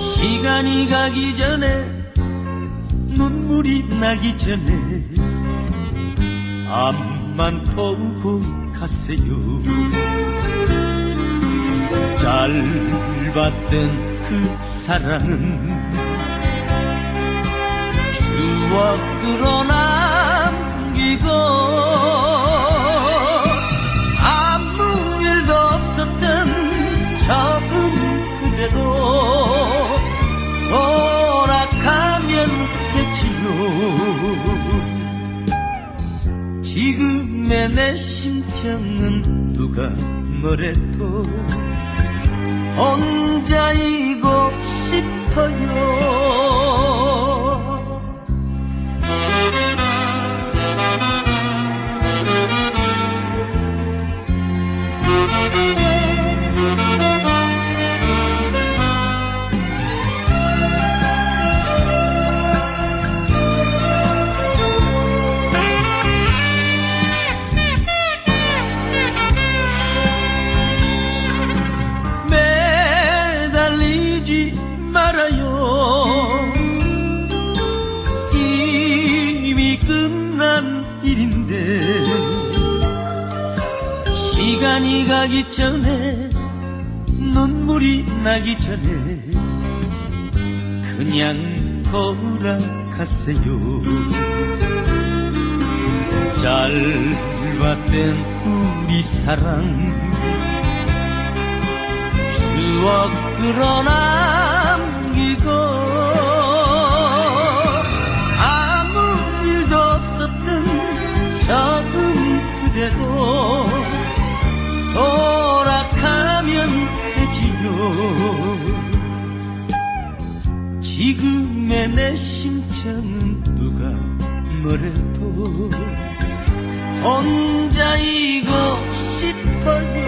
시간이 가기 전에 눈물이 나기 전에 앞만 보고 가세요. 짧았던 그 사랑은 추억으로 남기고 지금의 내 심정은 누가 뭐래도 혼자이고 싶어요 끝난 일인데 시간이 가기 전에 눈물이 나기 전에 그냥 돌아가세요. 짧았던 우리 사랑 추억으로 남기고 지금의 내 심정은 누가 뭐래도 혼자이고 싶어요